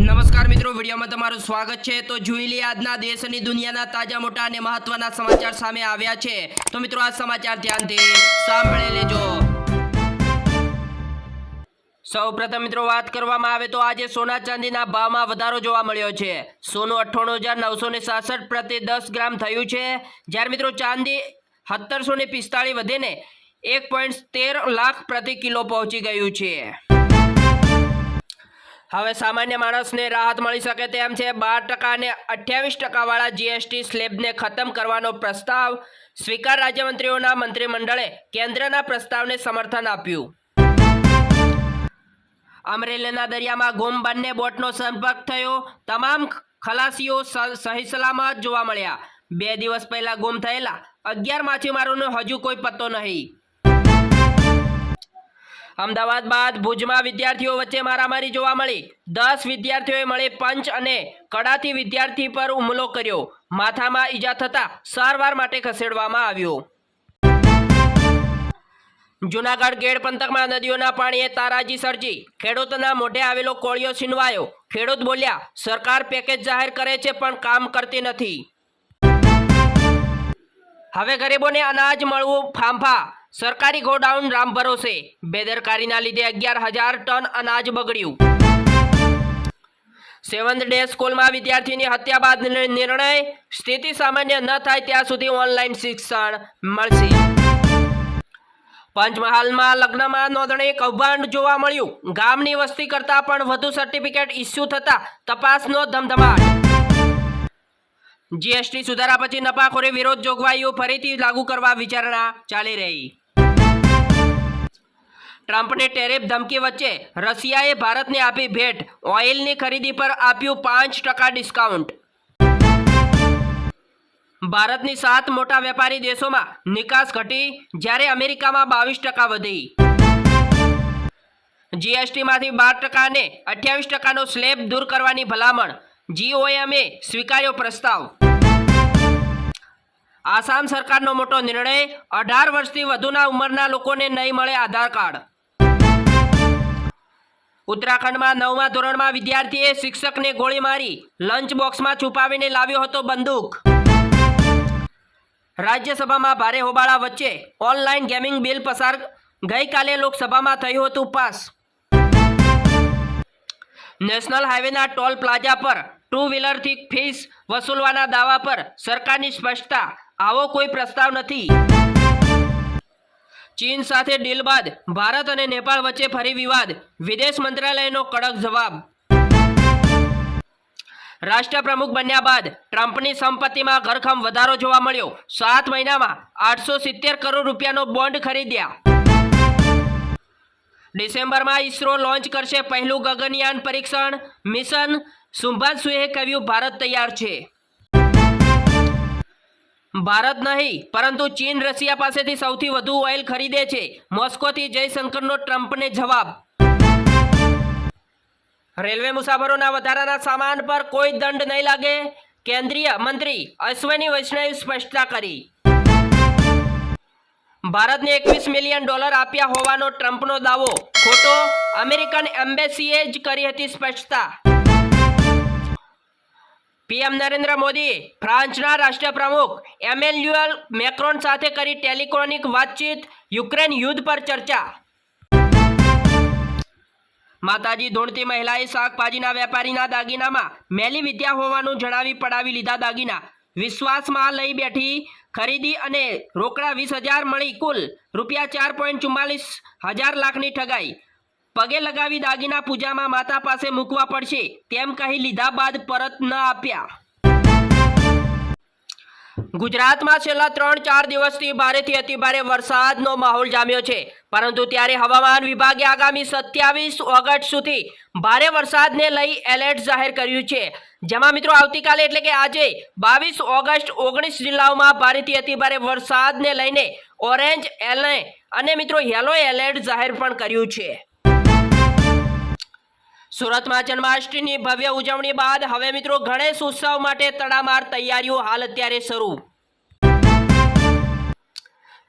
નમસ્કાર મિત્રો, વિડીયોમાં તમારું સ્વાગત છે. તો જોઈ લઈએ આજના દેશ અને દુનિયાના તાજા મોટા અને મહત્વના સમાચાર સામે આવ્યા છે. તો મિત્રો, આ સમાચાર ધ્યાનથી સાંભળી લેજો. સૌ પ્રથમ મિત્રો, વાત કરવામાં આવે તો આજે સોના ચાંદીના ભાવમાં વધારો જોવા મળ્યો છે. સોનું અઠ્ઠાણું હજાર નવસો ને સાસઠ પ્રતિ દસ ગ્રામ થયું છે. જ્યારે મિત્રો, ચાંદી સત્તરસો ને પિસ્તાળીસ વધીને એક પોઈન્ટ તેર લાખ પ્રતિ કિલો પહોંચી ગયું છે. હવે સામાન્ય માણસને રાહત મળી શકે તેમ છે. બાર ટકા અને અઠ્યાવીસ ટકાવાળા જીએસટી સ્લેબને ખતમ કરવાનો પ્રસ્તાવ સ્વીકાર રાજ્યમંત્રીઓના મંત્રીમંડળે કેન્દ્રના પ્રસ્તાવને સમર્થન આપ્યું. અમરેલીના દરિયામાં ગુમ બંને બોટનો સંપર્ક થયો. તમામ ખલાસીઓ સહી સલામત જોવા મળ્યા. બે દિવસ પહેલા ગુમ થયેલા અગિયાર માછીમારોનો હજુ કોઈ પત્તો નહીં. અમદાવાદ બાદ ભુજમાં વિદ્યાર્થીઓ વચ્ચે મારામારી જોવા મળી. દસ વિદ્યાર્થીઓએ મળી પંચ અને કડાથી વિદ્યાર્થી પર હુમલો કર્યો. માથામાં ઈજા થતા સારવાર માટે ખસેડવામાં આવ્યો. જુનાગઢ ગેડ પંથકમાં નદીઓના પાણીએ તારાજી સર્જી. ખેડૂતના મોઢે આવેલો કોળિયો છીનવાયો. ખેડૂત બોલ્યા, સરકાર પેકેજ જાહેર કરે છે, પણ કામ કરતી નથી. હવે ગરીબોને અનાજ, મળવું, ફાંફા સરકારી ગોડાઉન રામ ભરોસે. બેદરકારીના લીધે અગિયાર હજાર ટન અનાજ બગડ્યું. સેવન્થ ડે સ્કૂલમાં વિદ્યાર્થીની હત્યા બાદ નિર્ણય? સ્થિતિ સામાન્ય ન થાય ત્યાં સુધી ઓનલાઈન શિક્ષણ મળશે. પંચમહાલમાં લગ્નમાં નોંધણી કૌભાંડ જોવા મળ્યું. ગામની વસ્તી કરતાં પણ વધુ સર્ટિફિકેટ ઇસ્યુ થતા તપાસનો ધમધમાટ. જીએસટી સુધારા પછી નફાખોરી વિરોધ જોગવાઈઓ ફરીથી લાગુ કરવા વિચારણા ચાલી રહી. ટ્રમ્પની ટેરિફ ધમકી વચ્ચે રશિયાએ ભારતને આપી ભેટ. ઓઇલની ખરીદી પર આપ્યું પાંચ ટકા ડિસ્કાઉન્ટ. ભારતની સાત મોટા વેપારી દેશોમાં નિકાસ ઘટી, જ્યારે અમેરિકામાં બાવીસ ટકા વધી. જીએસટીમાંથી બાર ટકા અને અઠ્યાવીસ ટકાનો સ્લેબ દૂર કરવાની ભલામણ. જીઓએમએ સ્વીકાર્યો પ્રસ્તાવ. આસામ સરકારનો મોટો નિર્ણય, અઢાર વર્ષથી વધુના ઉંમરના લોકોને નહીં મળે આધાર કાર્ડ. ઉત્તરાખંડમાં નવમા ધોરણમાં વિદ્યાર્થીએ શિક્ષકને ગોળી મારી લંચ બોક્સમાં છુપાવીને લાવ્યો હતો બંદૂક. રાજ્યસભામાં ભારે હોબાળા વચ્ચે ઓનલાઈન ગેમિંગ બિલ પસાર ગઈકાલે લોકસભામાં થયું હતું પાસ. નેશનલ હાઈવેના ટોલ પ્લાઝા પર ટુ વ્હીલરથી ફીસ વસૂલવાના દાવા પર સરકારની સ્પષ્ટતા, આવો કોઈ પ્રસ્તાવ નથી. ચીન સાથે ડીલ બાદ ભારત અને નેપાળ વચ્ચે ફરી વિવાદ. વિદેશ મંત્રાલયનો કડક જવાબ. રાષ્ટ્રપ્રમુખ બન્યા બાદ ટ્રમ્પની સંપત્તિમાં ઘરખમ વધારો જોવા મળ્યો. સાત મહિનામાં આઠસો સિત્તેર કરોડ રૂપિયાનો બોન્ડ ખરીદ્યા. ડિસેમ્બરમાં ઇસરો લોન્ચ કરશે પહેલું ગગનયાન પરીક્ષણ. મિશન સુભાષુએ કહ્યું, ભારત તૈયાર છે. ભારત નહીં, પરંતુ ચીન રશિયા પાસેથી સૌથી વધુ ઓઇલ ખરીદે છે. મોસ્કોથી જયશંકરનો ટ્રમ્પને જવાબ. રેલવે મુસાફરોના વધારાના સામાન પર કોઈ દંડ નહીં લાગે, કેન્દ્રીય મંત્રી અશ્વની વૈષ્ણવે સ્પષ્ટતા કરી. ભારતને એકવીસ મિલિયન ડોલર આપ્યા હોવાનો ટ્રમ્પનો દાવો. ખોટો, અમેરિકન એમ્બેસીએ જ કરી હતી સ્પષ્ટતા. પીએમ નરેન્દ્ર મોદી, ફ્રાન્સના રાષ્ટ્રપ્રમુખ એમેન્યુઅલ મેક્રોન સાથે કરી ટેલિકોનિક વાતચીત, યુક્રેન યુદ્ધ પર ચર્ચા. માતાજી ધૂણતી મહિલાએ શાકભાજીના વેપારીના દાગીનામાં મેલી વિદ્યા હોવાનું જણાવી પડાવી લીધા દાગીના. વિશ્વાસમાં લઈ બેઠી ખરીદી અને રોકડા વીસ હજાર મળી કુલ રૂપિયા ચાર પોઈન્ટ ચુમ્માલીસ હજાર લાખની ઠગાઈ. પગે લગાવી દાગીના પૂજામાં માતા પાસે મૂકવા પડશે, તેમ કહી લીધા બાદ પરત ન આપ્યા. ગુજરાતમાં છેલ્લા ત્રણ ચાર દિવસથી ભારેથી અતિભારે વરસાદનો માહોલ જામ્યો છે, પરંતુ ત્યારે હવામાન વિભાગે આગામી સત્યાવીસ ઓગસ્ટ સુધી ભારે વરસાદને લઈ એલર્ટ જાહેર કર્યું છે. જેમાં મિત્રો આવતીકાલે એટલે કે આજે બાવીસ ઓગસ્ટ ઓગણીસ જિલ્લાઓમાં ભારેથી અતિભારે વરસાદને લઈને ઓરેન્જ એલર્ટ અને મિત્રો યલો એલર્ટ જાહેર પણ કર્યું છે. સુરતમાં જન્માષ્ટમીની ભવ્ય ઉજવણી બાદ હવે મિત્રો ગણેશ ઉત્સવ માટે તડામાર તૈયારીઓ હાલ અત્યારે શરૂ.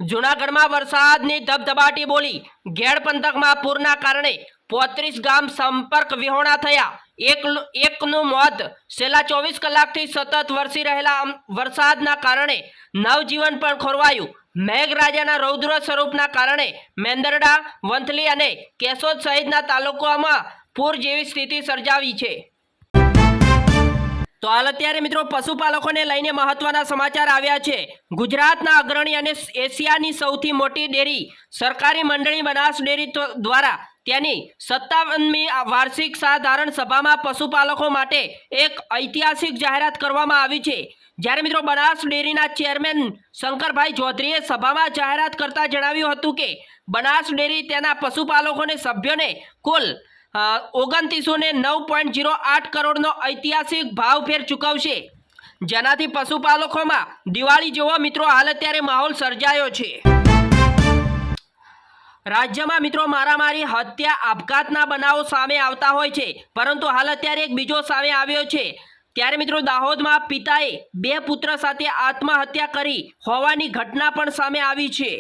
જૂનાગઢમાં વરસાદની ધબધબાટી બોલી ઘેડ પંથકમાં પૂરના કારણે પોત્રીસ ગામ સંપર્ક વિહોણા થયા. એક એકનું મોત. છેલ્લા ચોવીસ કલાકથી સતત વરસી રહેલા વરસાદના કારણે નવજીવન પણ ખોરવાયું. મેઘરાજાના રૌદ્ર સ્વરૂપના કારણે મેંદરડા, વંથલી અને કેશોદ સહિતના તાલુકામાં પૂર જેવી સ્થિતિ સર્જાવી છે. તો હાલ અત્યારે મિત્રો પશુપાલકોને લઈને મહત્વના સમાચાર આવ્યા છે. ગુજરાતના અગ્રણી અને એશિયાની સૌથી મોટી ડેરી સરકારી મંડળી બનાસ ડેરી દ્વારા તેની સત્તાવનમી વાર્ષિક સાધારણ સભામાં પશુપાલકો માટે એક ઐતિહાસિક જાહેરાત કરવામાં આવી છે. જ્યારે મિત્રો બનાસ ડેરીના ચેરમેન શંકરભાઈ ચૌધરીએ સભામાં જાહેરાત કરતા જણાવ્યું હતું કે, બનાસ ડેરી તેના પશુપાલકોને સભ્યોને કુલ ઓગણત્રીસો ને નવ પોઈન્ટ જીરો આઠ કરોડનો ઐતિહાસિક ભાવફેર ચૂકવશે. જેનાથી પશુપાલકોમાં દિવાળી જેવો મિત્રો હાલ અત્યારે માહોલ સર્જાયો છે. રાજ્યમાં મિત્રો મારામારી, હત્યા, આપઘાતના બનાવો સામે આવતા હોય છે. પરંતુ હાલ અત્યારે એક બીજો સામે આવ્યો છે. ત્યારે મિત્રો દાહોદમાં પિતાએ બે પુત્ર સાથે આત્મહત્યા કરી હોવાની ઘટના પણ સામે આવી છે.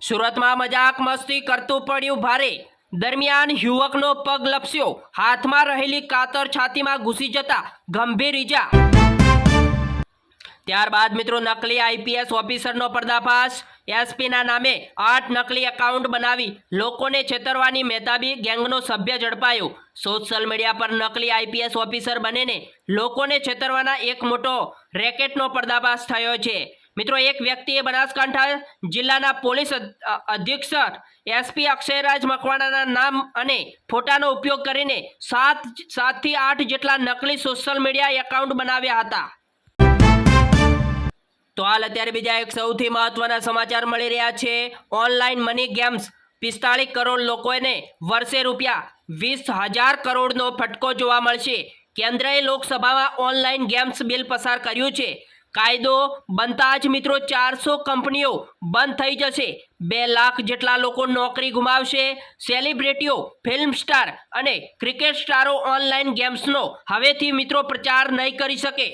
સુરતમાં મજાક મસ્તી કરતું પડ્યું ભારે. દરમિયાન યુવકનો પગ લપસ્યો. હાથમાં રહેલી કાતર છાતીમાં ઘૂસી જતા ગંભીર ઈજા. ત્યારબાદ મિત્રો નકલી આઈપીએસ ઓફિસરનો પર્દાફાશ. એસપીના નામે આઠ નકલી એકાઉન્ટ બનાવી લોકોને છેતરવાની મહેતાબી ગેંગનો સભ્ય ઝડપાયો. સોશિયલ મીડિયા પર નકલી આઈપીએસ ઓફિસર બનીને લોકોને છેતરવાના એક મોટો રેકેટનો પર્દાફાશ થયો છે. મિત્રો, એક વ્યક્તિએ બનાસકાંઠા જિલ્લાના પોલીસ અધિક્ષક એસપી અક્ષયરાજ મકવાણાના નામ અને ફોટાનો ઉપયોગ કરીને સાત સાતથી આઠ જેટલા નકલી સોશિયલ મીડિયા એકાઉન્ટ બનાવ્યા હતા. તો હાલ અત્યારે બીજા એક સૌથી મહત્વના સમાચાર મળી રહ્યા છે. ઓનલાઈન મની ગેમ્સ પિસ્તાળીસ કરોડ લોકોને વર્ષે રૂપિયા વીસ હજાર કરોડનો ફટકો જોવા મળશે. કેન્દ્રએ લોકસભામાં ઓનલાઈન ગેમ્સ બિલ પસાર કર્યું છે. કાયદો બનતા જ મિત્રો ચારસો કંપનીઓ બંધ થઈ જશે. બે લાખ જેટલા લોકો નોકરી ગુમાવશે. સેલિબ્રિટીઓ, ફિલ્મ સ્ટાર અને ક્રિકેટ સ્ટારો ઓનલાઈન ગેમ્સનો હવેથી મિત્રો પ્રચાર નહીં કરી શકે.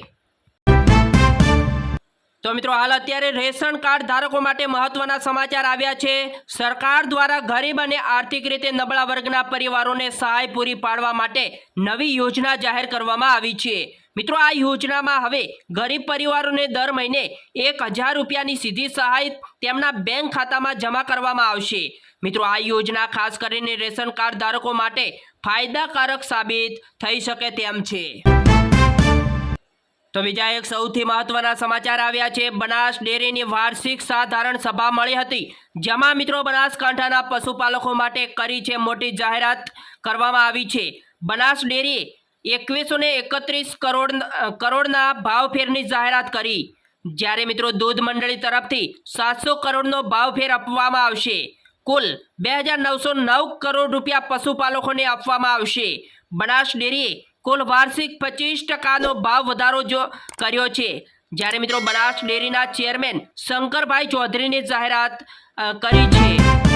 તો મિત્રો હાલ અત્યારે રેશન કાર્ડ ધારકો માટે મહત્વના સમાચાર આવ્યા છે. સરકાર દ્વારા ગરીબ અને આર્થિક રીતે નબળા વર્ગના પરિવારોને સહાય પૂરી પાડવા માટે નવી યોજના જાહેર કરવામાં આવી છે. મિત્રો, આ યોજનામાં હવે ગરીબ પરિવારોને દર મહિને એક હજાર રૂપિયાની સીધી સહાય તેમના બેંક ખાતામાં જમા કરવામાં આવશે. મિત્રો, આ યોજના ખાસ કરીને રેશન કાર્ડ ધારકો માટે ફાયદાકારક સાબિત થઈ શકે તેમ છે. તો બીજા એક સૌથી મહત્વના સમાચાર આવ્યા છે. બનાસ ડેરીની વાર્ષિક સાધારણ સભા મળી હતી, જેમાં મિત્રો, બનાસકાંઠાના પશુપાલકો માટે કરી છે મોટી જાહેરાત કરવામાં આવી છે. બનાસ ડેરીએ એકવીસો ને એકત્રીસ કરોડ કરોડના ભાવફેરની જાહેરાત કરી. જ્યારે મિત્રો દૂધ મંડળી તરફથી સાતસો કરોડનો ભાવફેર આપવામાં આવશે. કુલ બે હજાર નવસો નવ કરોડ રૂપિયા પશુપાલકોને આપવામાં આવશે. બનાસ ડેરીએ કુલ વાર્ષિક પચીસ ટકાનો ભાવ વધારો જો કર્યો છે. જ્યારે મિત્રો બનાસ ડેરીના ચેરમેન શંકરભાઈ ચૌધરીની જાહેરાત કરી છે.